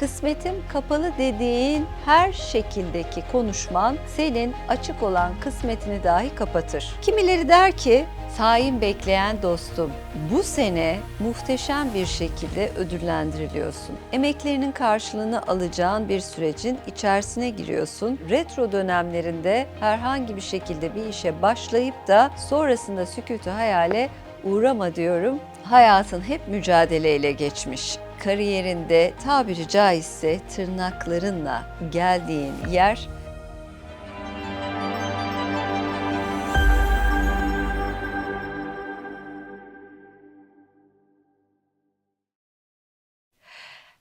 Kısmetim kapalı dediğin her şekildeki konuşman senin açık olan kısmetini dahi kapatır. Kimileri der ki Sahin bekleyen dostum, bu sene muhteşem bir şekilde ödüllendiriliyorsun. Emeklerinin karşılığını alacağın bir sürecin içerisine giriyorsun. Retro dönemlerinde herhangi bir şekilde bir işe başlayıp da sonrasında sükutu hayale uğrama diyorum. Hayatın hep mücadeleyle geçmiş. Kariyerinde tabiri caizse tırnaklarınla geldiğin yer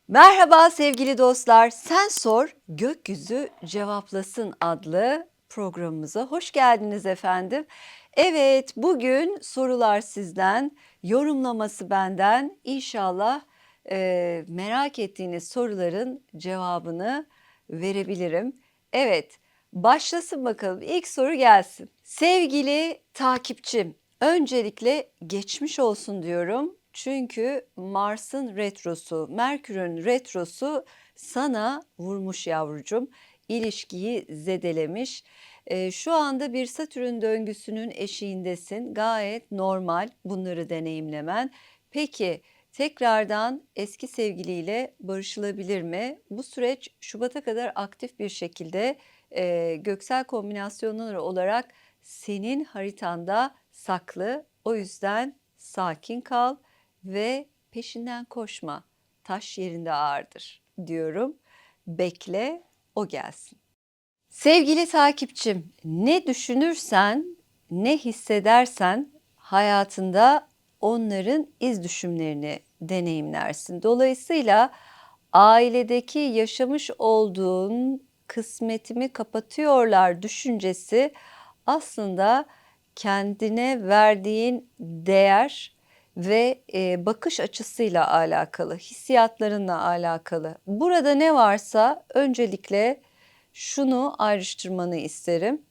Merhaba sevgili dostlar. Sen sor, gökyüzü cevaplasın adlı programımıza hoş geldiniz efendim. Evet, bugün sorular sizden, yorumlaması benden. İnşallah e, merak ettiğiniz soruların cevabını verebilirim. Evet, başlasın bakalım. İlk soru gelsin. Sevgili takipçim, öncelikle geçmiş olsun diyorum. Çünkü Mars'ın retrosu, Merkür'ün retrosu sana vurmuş yavrucum. İlişkiyi zedelemiş. Ee, şu anda bir Satürn döngüsünün eşiğindesin. Gayet normal bunları deneyimlemen. Peki tekrardan eski sevgiliyle barışılabilir mi? Bu süreç Şubat'a kadar aktif bir şekilde e, göksel kombinasyonlar olarak senin haritanda saklı. O yüzden sakin kal ve peşinden koşma. Taş yerinde ağırdır diyorum. Bekle o gelsin. Sevgili takipçim, ne düşünürsen, ne hissedersen hayatında onların iz düşümlerini deneyimlersin. Dolayısıyla ailedeki yaşamış olduğun kısmetimi kapatıyorlar düşüncesi aslında kendine verdiğin değer ve e, bakış açısıyla alakalı, hissiyatlarınla alakalı. Burada ne varsa öncelikle şunu ayrıştırmanı isterim.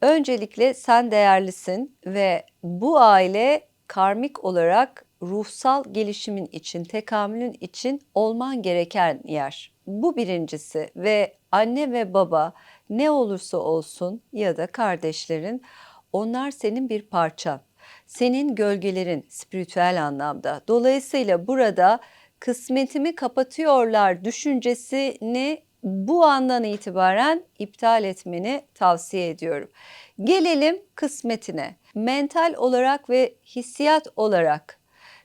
Öncelikle sen değerlisin ve bu aile karmik olarak ruhsal gelişimin için, tekamülün için olman gereken yer. Bu birincisi ve anne ve baba ne olursa olsun ya da kardeşlerin onlar senin bir parçan. Senin gölgelerin spiritüel anlamda. Dolayısıyla burada kısmetimi kapatıyorlar düşüncesini bu andan itibaren iptal etmeni tavsiye ediyorum. Gelelim kısmetine. Mental olarak ve hissiyat olarak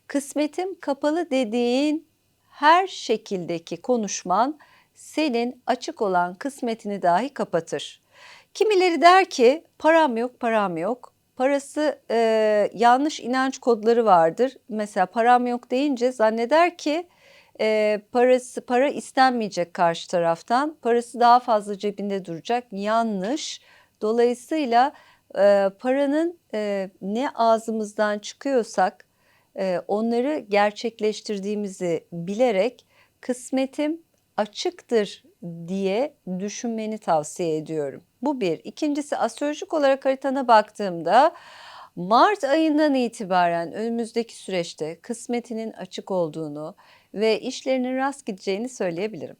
kısmetim kapalı dediğin her şekildeki konuşman senin açık olan kısmetini dahi kapatır. Kimileri der ki param yok, param yok. Parası e, yanlış inanç kodları vardır. Mesela param yok deyince zanneder ki e, parası para istenmeyecek karşı taraftan. Parası daha fazla cebinde duracak. Yanlış. Dolayısıyla e, paranın e, ne ağzımızdan çıkıyorsak e, onları gerçekleştirdiğimizi bilerek kısmetim açıktır diye düşünmeni tavsiye ediyorum. Bu bir. İkincisi astrolojik olarak haritana baktığımda Mart ayından itibaren önümüzdeki süreçte kısmetinin açık olduğunu ve işlerinin rast gideceğini söyleyebilirim.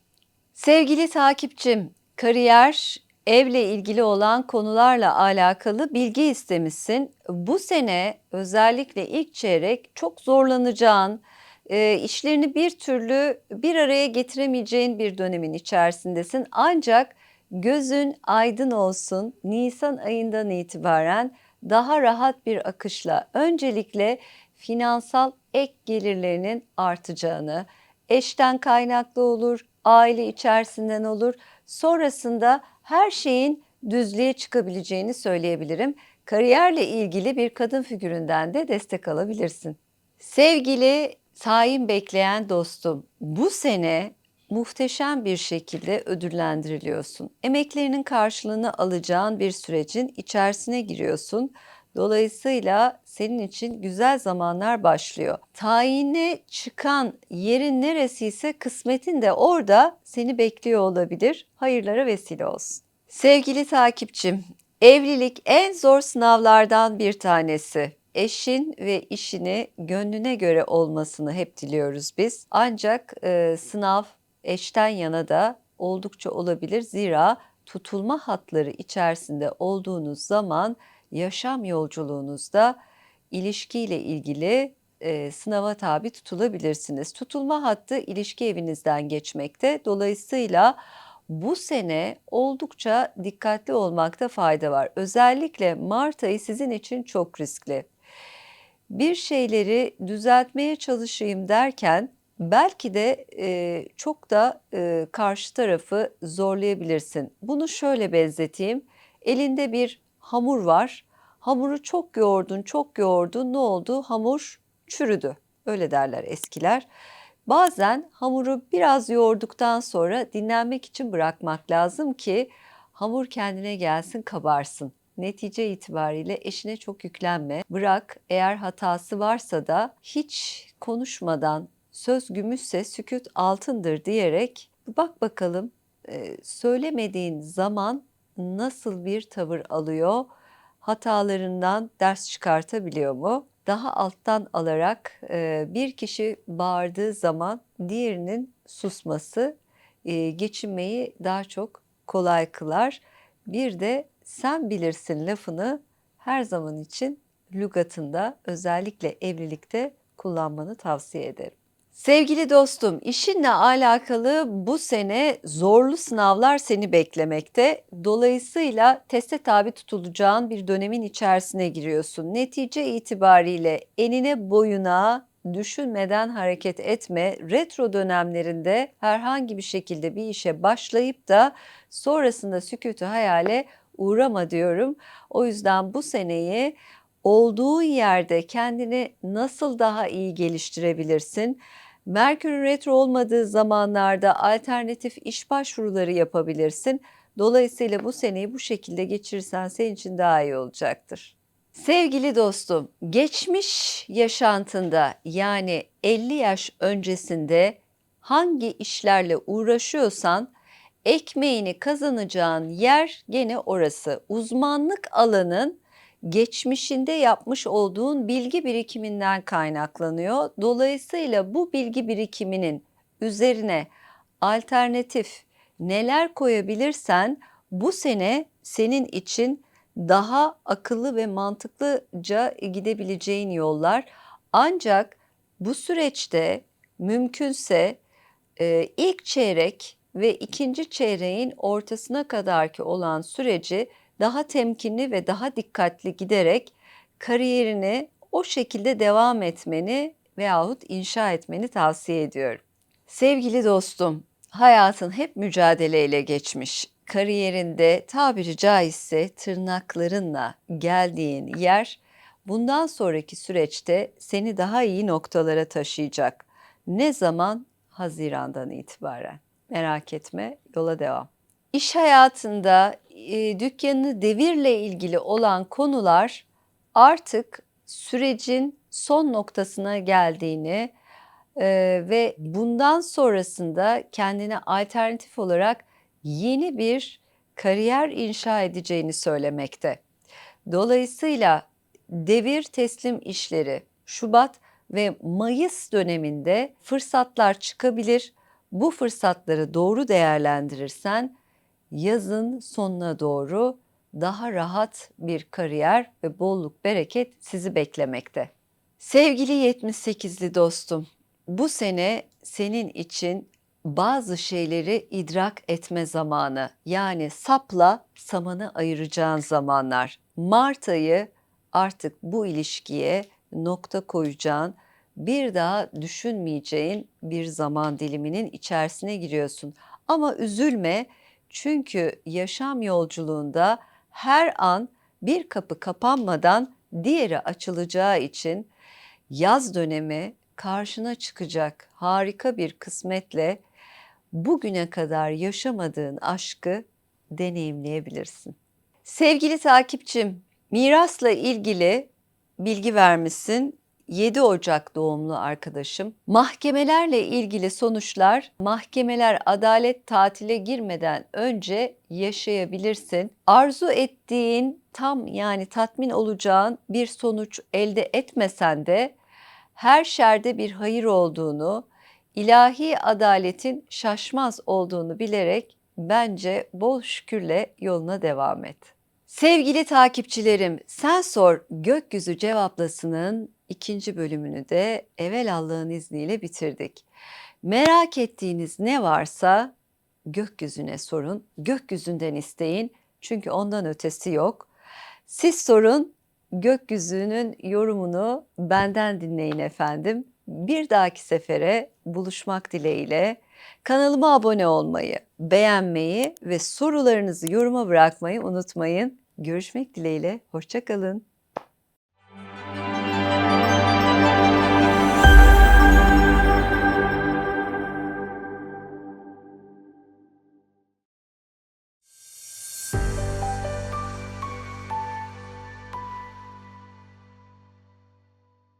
Sevgili takipçim, kariyer, evle ilgili olan konularla alakalı bilgi istemişsin. Bu sene özellikle ilk çeyrek çok zorlanacağın, e, işlerini bir türlü bir araya getiremeyeceğin bir dönemin içerisindesin. Ancak gözün aydın olsun. Nisan ayından itibaren daha rahat bir akışla öncelikle finansal ek gelirlerinin artacağını, eşten kaynaklı olur, aile içerisinden olur. Sonrasında her şeyin düzlüğe çıkabileceğini söyleyebilirim. Kariyerle ilgili bir kadın figüründen de destek alabilirsin. Sevgili tayin bekleyen dostum, bu sene muhteşem bir şekilde ödüllendiriliyorsun. Emeklerinin karşılığını alacağın bir sürecin içerisine giriyorsun. Dolayısıyla senin için güzel zamanlar başlıyor. Tayine çıkan yerin neresiyse kısmetin de orada seni bekliyor olabilir. Hayırlara vesile olsun. Sevgili takipçim, evlilik en zor sınavlardan bir tanesi eşin ve işini gönlüne göre olmasını hep diliyoruz biz. Ancak e, sınav eşten yana da oldukça olabilir. Zira tutulma hatları içerisinde olduğunuz zaman yaşam yolculuğunuzda ilişkiyle ilgili e, sınava tabi tutulabilirsiniz. Tutulma hattı ilişki evinizden geçmekte. Dolayısıyla bu sene oldukça dikkatli olmakta fayda var. Özellikle Mart ayı sizin için çok riskli. Bir şeyleri düzeltmeye çalışayım derken belki de e, çok da e, karşı tarafı zorlayabilirsin. Bunu şöyle benzeteyim. Elinde bir hamur var. Hamuru çok yoğurdun, çok yoğurdun. Ne oldu? Hamur çürüdü. Öyle derler eskiler. Bazen hamuru biraz yoğurduktan sonra dinlenmek için bırakmak lazım ki hamur kendine gelsin, kabarsın. Netice itibariyle eşine çok yüklenme. Bırak eğer hatası varsa da hiç konuşmadan söz gümüşse sükut altındır diyerek bak bakalım söylemediğin zaman nasıl bir tavır alıyor? Hatalarından ders çıkartabiliyor mu? Daha alttan alarak e, bir kişi bağırdığı zaman diğerinin susması e, geçinmeyi daha çok kolay kılar. Bir de sen bilirsin lafını her zaman için lügatında özellikle evlilikte kullanmanı tavsiye ederim. Sevgili dostum, işinle alakalı bu sene zorlu sınavlar seni beklemekte. Dolayısıyla teste tabi tutulacağın bir dönemin içerisine giriyorsun. Netice itibariyle enine boyuna düşünmeden hareket etme. Retro dönemlerinde herhangi bir şekilde bir işe başlayıp da sonrasında sükutu hayale uğrama diyorum. O yüzden bu seneyi olduğu yerde kendini nasıl daha iyi geliştirebilirsin? Merkür retro olmadığı zamanlarda alternatif iş başvuruları yapabilirsin. Dolayısıyla bu seneyi bu şekilde geçirirsen senin için daha iyi olacaktır. Sevgili dostum, geçmiş yaşantında yani 50 yaş öncesinde hangi işlerle uğraşıyorsan ekmeğini kazanacağın yer gene orası. Uzmanlık alanın geçmişinde yapmış olduğun bilgi birikiminden kaynaklanıyor. Dolayısıyla bu bilgi birikiminin üzerine alternatif neler koyabilirsen bu sene senin için daha akıllı ve mantıklıca gidebileceğin yollar. Ancak bu süreçte mümkünse e, ilk çeyrek ve ikinci çeyreğin ortasına kadarki olan süreci daha temkinli ve daha dikkatli giderek kariyerini o şekilde devam etmeni veyahut inşa etmeni tavsiye ediyorum. Sevgili dostum, hayatın hep mücadeleyle geçmiş. Kariyerinde tabiri caizse tırnaklarınla geldiğin yer bundan sonraki süreçte seni daha iyi noktalara taşıyacak. Ne zaman? Haziran'dan itibaren. Merak etme, yola devam. İş hayatında e, dükkanını devirle ilgili olan konular artık sürecin son noktasına geldiğini e, ve bundan sonrasında kendine alternatif olarak yeni bir kariyer inşa edeceğini söylemekte. Dolayısıyla devir teslim işleri Şubat ve Mayıs döneminde fırsatlar çıkabilir. Bu fırsatları doğru değerlendirirsen yazın sonuna doğru daha rahat bir kariyer ve bolluk bereket sizi beklemekte. Sevgili 78'li dostum, bu sene senin için bazı şeyleri idrak etme zamanı. Yani sapla samanı ayıracağın zamanlar. Mart ayı artık bu ilişkiye nokta koyacağın, bir daha düşünmeyeceğin bir zaman diliminin içerisine giriyorsun. Ama üzülme çünkü yaşam yolculuğunda her an bir kapı kapanmadan diğeri açılacağı için yaz dönemi karşına çıkacak harika bir kısmetle bugüne kadar yaşamadığın aşkı deneyimleyebilirsin. Sevgili takipçim, mirasla ilgili bilgi vermişsin 7 Ocak doğumlu arkadaşım. Mahkemelerle ilgili sonuçlar mahkemeler adalet tatile girmeden önce yaşayabilirsin. Arzu ettiğin tam yani tatmin olacağın bir sonuç elde etmesen de her şerde bir hayır olduğunu, ilahi adaletin şaşmaz olduğunu bilerek bence bol şükürle yoluna devam et. Sevgili takipçilerim, Sen Sor Gökyüzü Cevaplası'nın ikinci bölümünü de evvel Allah'ın izniyle bitirdik. Merak ettiğiniz ne varsa gökyüzüne sorun, gökyüzünden isteyin çünkü ondan ötesi yok. Siz sorun, gökyüzünün yorumunu benden dinleyin efendim. Bir dahaki sefere buluşmak dileğiyle kanalıma abone olmayı, beğenmeyi ve sorularınızı yoruma bırakmayı unutmayın. Görüşmek dileğiyle, hoşçakalın.